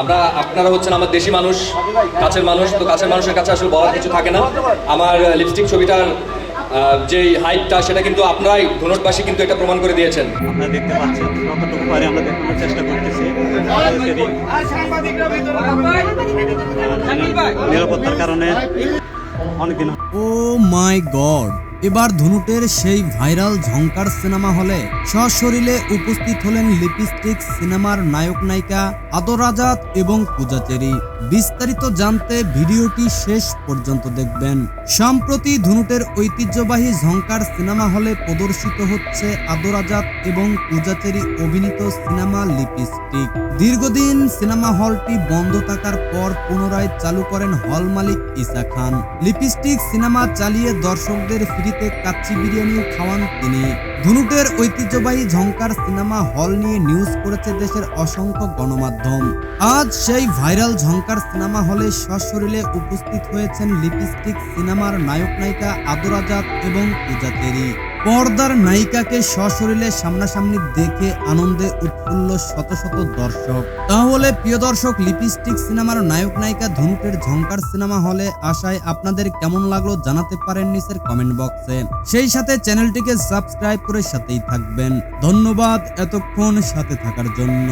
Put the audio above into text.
আমরা আপনারা হচ্ছেন আমার দেশি মানুষ কাছের মানুষ তো কাছের মানুষের কাছে আসলে বলার কিছু থাকে না। আমার লিপস্টিক ছবিটার যেই হাইটটা সেটা কিন্তু আপনারাই ধনুটবাসী কিন্তু এটা প্রমাণ করে দিয়েছেন। আপনারা দেখতে পাচ্ছেন কতটুকু পারে আমরা দেখানোর চেষ্টা করতেছি। নিরাপত্তার কারণে অনেকদিন ও মাই গড এবার ধনুটের সেই ভাইরাল ঝংকার সিনেমা হলে সশরীরে উপস্থিত হলেন লিপস্টিক সিনেমার নায়ক নায়িকা আদর আজাদ এবং পূজাচেরি বিস্তারিত জানতে ভিডিওটি শেষ পর্যন্ত দেখবেন। সম্প্রতি ধনুটের ঐতিহ্যবাহী ঝংকার সিনেমা হলে প্রদর্শিত হচ্ছে আদর আজাদ এবং পূজাচেরি অভিনীত সিনেমা লিপস্টিক। দীর্ঘদিন সিনেমা হলটি বন্ধ থাকার পর পুনরায় চালু করেন হল মালিক ইসা খান। লিপস্টিক সিনেমা চালিয়ে দর্শকদের ফ্রিতে কাচ্চি বিরিয়ানিও খাওয়ান তিনি। ধনুকের ঐতিহ্যবাহী ঝঙ্কার সিনেমা হল নিয়ে নিউজ করেছে দেশের অসংখ্য গণমাধ্যম। আজ সেই ভাইরাল ঝংকার সিনেমা হলে সশরীরে উপস্থিত হয়েছেন লিপস্টিক সিনেমার নায়ক নায়িকা আদর আজাদ এবং পূজা তেরি। পর্দার নায়িকাকে সশরীরে সামনাসামনি দেখে আনন্দে উৎফুল্ল শত শত দর্শক। তাহলে প্রিয় দর্শক, লিপস্টিক সিনেমার নায়ক নায়িকা ধনুকের ঝংকার সিনেমা হলে আশায় আপনাদের কেমন লাগল জানাতে পারেন নিচের কমেন্ট বক্সে সেই সাথে চ্যানেলটিকে সাবস্ক্রাইব করে সাথেই থাকবেন। ধন্যবাদ এতক্ষণ সাথে থাকার জন্য।